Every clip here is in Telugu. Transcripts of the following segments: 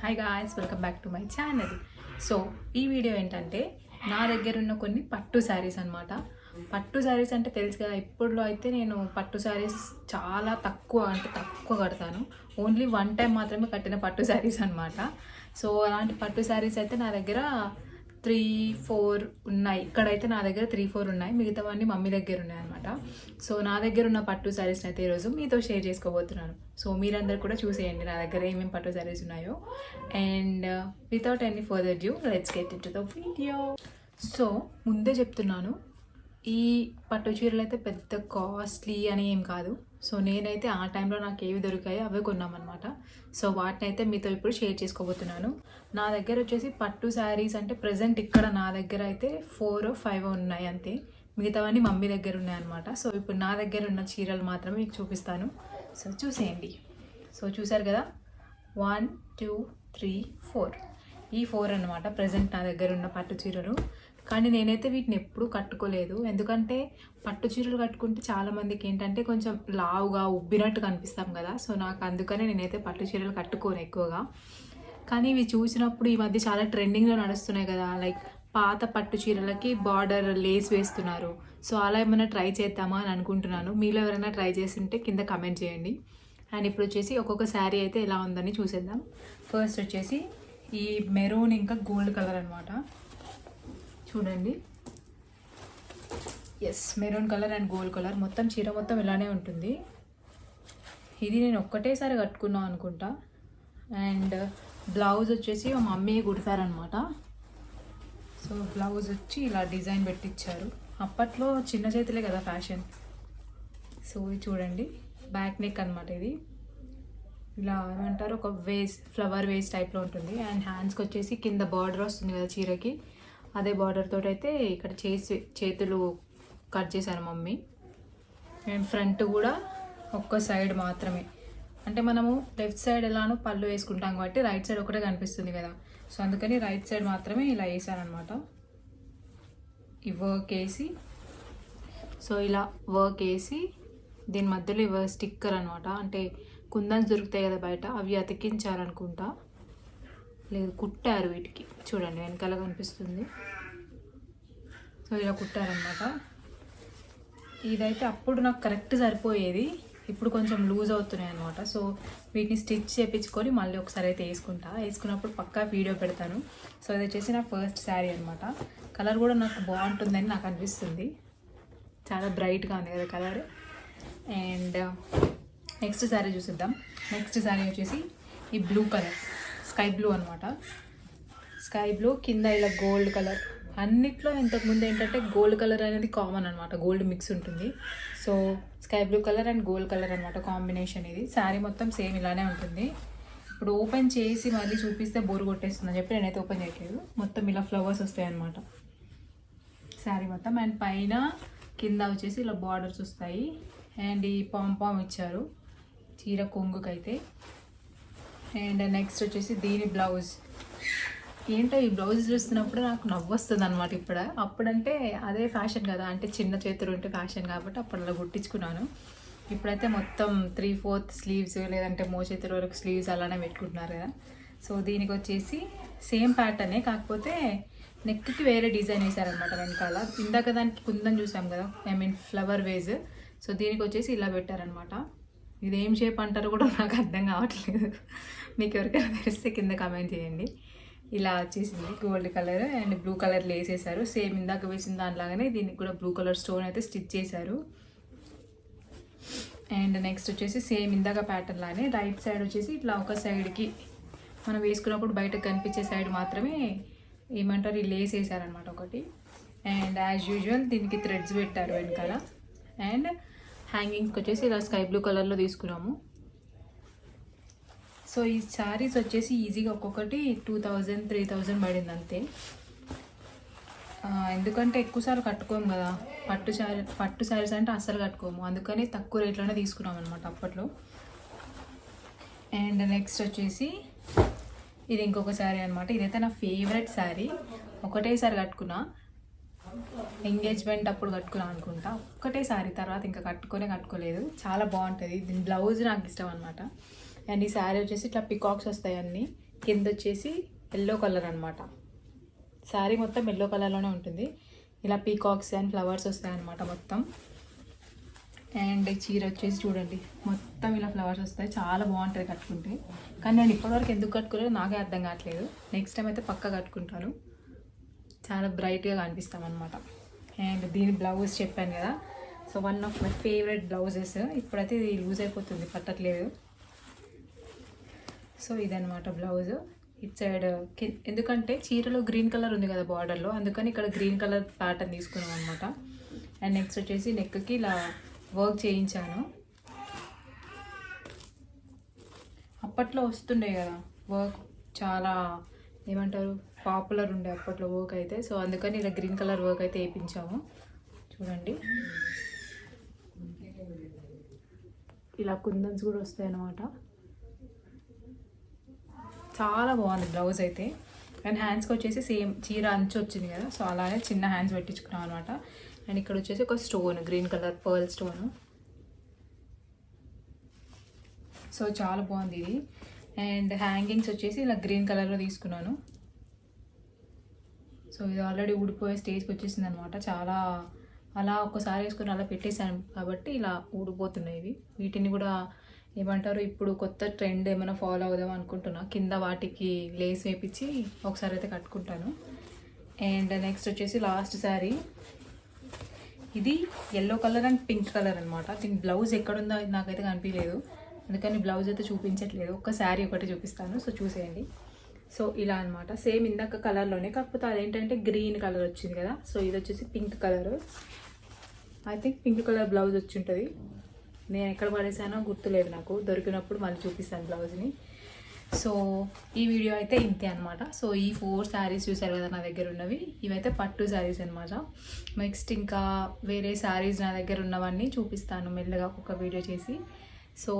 Hi guys welcome back to my channel so ఈ వీడియో ఏంటంటే నా దగ్గర ఉన్న కొన్ని పట్టు శారీస్ అన్నమాట. పట్టు శారీస్ అంటే తెలుసు కదా ఇప్పుడులో అయితే నేను పట్టు శారీస్ చాలా తక్కువ అంటే తక్కువ కడతాను. ఓన్లీ వన్ టైం మాత్రమే కట్టిన పట్టు శారీస్ అన్నమాట. సో అలాంటి పట్టు శారీస్ అయితే నా దగ్గర త్రీ ఫోర్ ఉన్నాయి. ఇక్కడైతే నా దగ్గర త్రీ ఫోర్ ఉన్నాయి. మిగతావన్నీ మమ్మీ దగ్గర ఉన్నాయి అనమాట సో నా దగ్గర ఉన్న పట్టు శారీస్ అయితే ఈరోజు మీతో షేర్ చేసుకోబోతున్నాను. సో మీరందరూ కూడా చూసేయండి నా దగ్గర ఏమేమి పట్టు శారీస్ ఉన్నాయో. And without any further due let's get it the video so ముందే చెప్తున్నాను ఈ పట్టు చీరలు అయితే పెద్ద కాస్ట్లీ అని ఏం కాదు. సో నేనైతే ఆ టైంలో నాకు ఏవి దొరికాయో అవే కొన్నామన్నమాట. సో వాటిని అయితే మీతో ఇప్పుడు షేర్ చేసుకోబోతున్నాను. నా దగ్గర వచ్చేసి పట్టు శారీస్ అంటే ప్రజెంట్ ఇక్కడ నా దగ్గర అయితే ఫోర్ ఫైవ్ ఉన్నాయి అంతే. మిగతావన్నీ మమ్మీ దగ్గర ఉన్నాయి అనమాట సో ఇప్పుడు నా దగ్గర ఉన్న చీరలు మాత్రమే మీకు చూపిస్తాను. సో చూసేయండి. సో చూసారు కదా? One two three four. ఈ ఫోర్ అనమాట ప్రజెంట్ నా దగ్గర ఉన్న పట్టు చీరలు. కానీ నేనైతే వీటిని ఎప్పుడూ కట్టుకోలేదు. ఎందుకంటే పట్టు చీరలు కట్టుకుంటే చాలా మందికి ఏంటంటే కొంచెం లావుగా ఉబ్బినట్టు కనిపిస్తాం కదా. సో నాకు అందుకనే నేనైతే పట్టు చీరలు కట్టుకోను ఎక్కువగా. కానీ ఇవి చూసినప్పుడు ఈ మధ్య చాలా ట్రెండింగ్లో నడుస్తున్నాయి కదా. లైక్ పాత పట్టు చీరలకి బార్డర్ లేస్ వేస్తున్నారు. సో అలా ఏమైనా ట్రై చేద్దామా అని అనుకుంటున్నాను. మీలో ఎవరైనా ట్రై చేస్తుంటే కింద కమెంట్ చేయండి. అండ్ ఇప్పుడు వచ్చేసి ఒక్కొక్క శారీ అయితే ఎలా ఉందని చూసేద్దాం. ఫస్ట్ వచ్చేసి ఈ మెరూన్ ఇంకా గోల్డ్ కలర్ అనమాట చూడండి. Yes maroon colour and gold colour మొత్తం చీర మొత్తం ఇలానే ఉంటుంది. ఇది నేను ఒక్కటేసారి కట్టుకున్నాను అనుకుంటా. అండ్ బ్లౌజ్ వచ్చేసి మా మమ్మీ కుడతారనమాట సో బ్లౌజ్ వచ్చి ఇలా డిజైన్ పెట్టించారు అప్పట్లో చిన్న చేతులే కదా ఫ్యాషన్ సో ఇది చూడండి. బ్యాక్ నెక్ అనమాట ఇది. ఇలా ఏమంటారు? ఒక వేస్ ఫ్లవర్ వేస్ టైప్లో ఉంటుంది. అండ్ హ్యాండ్స్కి వచ్చేసి కింద బార్డర్ వస్తుంది కదా చీరకి. అదే బార్డర్ తోటి అయితే ఇక్కడ చేసి చేతులు కట్ చేశారు మమ్మీ. అండ్ ఫ్రంట్ కూడా ఒక్క సైడ్ మాత్రమే. అంటే మనము లెఫ్ట్ సైడ్ ఎలానో పళ్ళు వేసుకుంటాం కాబట్టి రైట్ సైడ్ ఒకటే కనిపిస్తుంది కదా. సో అందుకని రైట్ సైడ్ మాత్రమే ఇలా వేసారనమాట ఈ వర్క్ వేసి సో ఇలా వర్క్ వేసి దీని మధ్యలో ఇవ స్టిక్కర్ అనమాట అంటే కుందన్స్ దొరుకుతాయి కదా బయట అవి అతికించాలనుకుంటా. లేదు కుట్టారు వీటికి. చూడండి వెనకాల కనిపిస్తుంది. సో ఇలా కుట్టారనమాట ఇదైతే అప్పుడు నాకు కరెక్ట్ సరిపోయేది. ఇప్పుడు కొంచెం లూజ్ అవుతున్నాయి అనమాట సో వీటిని స్టిచ్ చేయించుకొని మళ్ళీ ఒకసారి అయితే వేసుకుంటా. వేసుకున్నప్పుడు పక్కా వీడియో పెడతాను. సో ఇది వచ్చేసి నా ఫస్ట్ శారీ అనమాట కలర్ కూడా నాకు బాగుంటుందని నాకు అనిపిస్తుంది. చాలా బ్రైట్గా ఉంది కదా కలర్. అండ్ నెక్స్ట్ శారీ చూసిద్దాం. నెక్స్ట్ శారీ వచ్చేసి ఈ బ్లూ కలర్. స్కై బ్లూ అనమాట స్కై బ్లూ కింద ఇలా గోల్డ్ కలర్. అన్నిట్లో ఇంతకుముందు ఏంటంటే గోల్డ్ కలర్ అనేది కామన్ అనమాట గోల్డ్ మిక్స్ ఉంటుంది. So sky blue colour and gold colour అనమాట కాంబినేషన్ ఇది. శారీ మొత్తం సేమ్ ఇలానే ఉంటుంది. ఇప్పుడు ఓపెన్ చేసి మళ్ళీ చూపిస్తే బోరు కొట్టేస్తుందని చెప్పి నేనైతే ఓపెన్ చేయట్లేదు. మొత్తం ఇలా ఫ్లవర్స్ వస్తాయి అనమాట శారీ మొత్తం. అండ్ పైన కింద వచ్చేసి ఇలా బార్డర్స్ వస్తాయి. అండ్ ఈ పాంపామ్ ఇచ్చారు. చీర కొంగుకైతే. అండ్ నెక్స్ట్ వచ్చేసి దీని బ్లౌజ్. ఏంటో ఈ బ్లౌజ్ చూస్తున్నప్పుడు నాకు నవ్వు వస్తుంది అనమాట ఇప్పుడు. అప్పుడంటే అదే ఫ్యాషన్ కదా అంటే చిన్న చేతులు ఉంటే ఫ్యాషన్ కాబట్టి అప్పుడు అలా కుట్టించుకున్నాను. ఇప్పుడైతే మొత్తం త్రీ ఫోర్త్ స్లీవ్స్ లేదంటే మో చేతుల వరకు స్లీవ్స్ అలానే పెట్టుకుంటున్నారు కదా. సో దీనికి వచ్చేసి సేమ్ ప్యాటర్నే కాకపోతే నెక్కి వేరే డిజైన్ వేసారనమాట వెనకాల. ఇందాక దానికి కుందని చూసాం కదా I mean flower vase. So దీనికి వచ్చేసి ఇలా పెట్టారనమాట ఇది ఏం షేప్ అంటారు కూడా నాకు అర్థం కావట్లేదు. మీకు ఎవరికైనా తెలిస్తే కింద కమెంట్ చేయండి. ఇలా వచ్చేసింది gold colour and blue colour వేసేసారు. సేమ్ ఇందాక వేసిన దానిలాగానే దీనికి కూడా బ్లూ కలర్ స్టోన్ అయితే స్టిచ్ చేశారు. అండ్ నెక్స్ట్ వచ్చేసి సేమ్ ఇందాక ప్యాటర్న్ లానే రైట్ సైడ్ వచ్చేసి ఇట్లా ఒక సైడ్కి మనం వేసుకున్నప్పుడు బయటకు కనిపించే సైడ్ మాత్రమే ఏమంటారు ఈ లేస్ వేసారనమాట ఒకటి. అండ్ యాజ్ యూజువల్ దీనికి థ్రెడ్స్ పెట్టారు వెనకాల. అండ్ హ్యాంగింగ్కి వచ్చేసి ఇలా స్కై బ్లూ కలర్లో తీసుకున్నాము. సో ఈ శారీస్ వచ్చేసి ఈజీగా ఒక్కొక్కటి టూ థౌజండ్ త్రీ థౌజండ్ పడింది అంతే. ఎందుకంటే ఎక్కువసార్లు కట్టుకోము కదా. పట్టు శారీ పట్టు శారీస్ అంటే అస్సలు కట్టుకోము. అందుకని తక్కువ రేట్లోనే తీసుకున్నాం అనమాట అప్పట్లో. అండ్ నెక్స్ట్ వచ్చేసి ఇది ఇంకొక శారీ అనమాట ఇదైతే నా ఫేవరెట్ శారీ. ఒకటేసారి కట్టుకున్నా. ఎంగేజ్మెంట్ అప్పుడు కట్టుకున్నాం అనుకుంటా. ఒక్కటేసారి తర్వాత ఇంకా కట్టుకునే కట్టుకోలేదు. చాలా బాగుంటుంది. దీని బ్లౌజ్ నాకు ఇష్టం అనమాట అండ్ ఈ శారీ వచ్చేసి ఇట్లా పికాక్స్ వస్తాయి అన్ని. కింద వచ్చేసి ఎల్లో కలర్ అనమాట శారీ మొత్తం ఎల్లో కలర్లోనే ఉంటుంది. ఇలా పీకాక్స్ అండ్ ఫ్లవర్స్ వస్తాయన్నమాట మొత్తం. అండ్ చీర వచ్చేసి చూడండి. మొత్తం ఇలా ఫ్లవర్స్ వస్తాయి. చాలా బాగుంటుంది కట్టుకుంటే. కానీ నేను ఇప్పటివరకు ఎందుకు కట్టుకోలేదు నాకే అర్థం కావట్లేదు. నెక్స్ట్ టైం అయితే పక్కా కట్టుకుంటాను. చాలా బ్రైట్గా కనిపిస్తాం అనమాట అండ్ దీని బ్లౌజ్ చెప్పాను కదా. So one of my favourite blouses. ఇప్పుడైతే ఇది లూజ్ అయిపోతుంది పట్టట్లేదు. సో ఇదనమాట బ్లౌజ్. ఇట్ సైడ్ ఎందుకంటే చీరలో గ్రీన్ కలర్ ఉంది కదా బార్డర్లో అందుకని ఇక్కడ గ్రీన్ కలర్ ప్యాటర్న్ తీసుకున్నాం అనమాట అండ్ నెక్స్ట్ వచ్చేసి నెక్కి ఇలా వర్క్ చేయించాను. అప్పట్లో వస్తుండే కదా వర్క్ చాలా ఏమంటారు పాపులర్ ఉండే అప్పట్లో వర్క్ అయితే. సో అందుకని ఇలా గ్రీన్ కలర్ వర్క్ అయితే వేయించాము. చూడండి. ఇలా కుందన్స్ కూడా వస్తాయి అన్నమాట. చాలా బాగుంది బ్లౌజ్ అయితే. అండ్ హ్యాండ్స్కి వచ్చేసి సేమ్ చీర అంచు వచ్చింది కదా. సో అలానే చిన్న హ్యాండ్స్ పెట్టించుకున్నాం అనమాట అండ్ ఇక్కడ వచ్చేసి ఒక stone green colour pearl stone so చాలా బాగుంది ఇది. అండ్ హ్యాంగింగ్స్ వచ్చేసి ఇలా గ్రీన్ కలర్లో తీసుకున్నాను. సో ఇది ఆల్రెడీ ఊడిపోయే స్టేజ్కి వచ్చేసింది అనమాట చాలా అలా ఒక్కసారి వేసుకొని అలా పెట్టేశాను కాబట్టి ఇలా ఊడిపోతున్నాయి ఇవి. వీటిని కూడా ఏమంటారు ఇప్పుడు కొత్త ట్రెండ్ ఏమైనా ఫాలో అవుదాం అనుకుంటున్నా. కింద వాటికి లేస్ వేపించి ఒకసారి అయితే కట్టుకుంటాను. అండ్ నెక్స్ట్ వచ్చేసి లాస్ట్ శారీ ఇది yellow colour and pink colour అనమాట. దీని బ్లౌజ్ ఎక్కడుందో అది నాకైతే కనిపించలేదు అందుకని బ్లౌజ్ అయితే చూపించట్లేదు. ఒక శారీ ఒకటి చూపిస్తాను. సో చూసేయండి. సో ఇలా అనమాట సేమ్ ఇందాక కలర్లోనే కాకపోతే అదేంటంటే గ్రీన్ కలర్ వచ్చింది కదా. సో ఇది వచ్చేసి pink colour I think pink colour blouse వచ్చి ఉంటుంది. నేను ఎక్కడ పడేసానో గుర్తులేదు నాకు. దొరికినప్పుడు మళ్ళీ చూపిస్తాను బ్లౌజ్ని సో ఈ వీడియో అయితే ఇంతే అనమాట సో ఈ ఫోర్ శారీస్ చూసారు కదా నా దగ్గర ఉన్నవి. ఇవైతే పట్టు శారీస్ అనమాట నెక్స్ట్ ఇంకా వేరే శారీస్ నా దగ్గర ఉన్నవన్నీ చూపిస్తాను మెల్లగా ఒక వీడియో చేసి. సో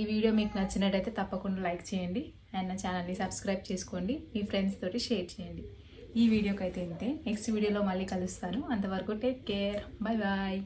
ఈ వీడియో మీకు నచ్చినట్టయితే తప్పకుండా లైక్ చేయండి అండ్ నా ఛానల్ని సబ్స్క్రైబ్ చేసుకోండి మీ ఫ్రెండ్స్ తోటి షేర్ చేయండి ఈ వీడియోకి అయితే ఇంతే. నెక్స్ట్ వీడియోలో మళ్ళీ కలుస్తాను. అంతవరకు టేక్ కేర్. Bye bye.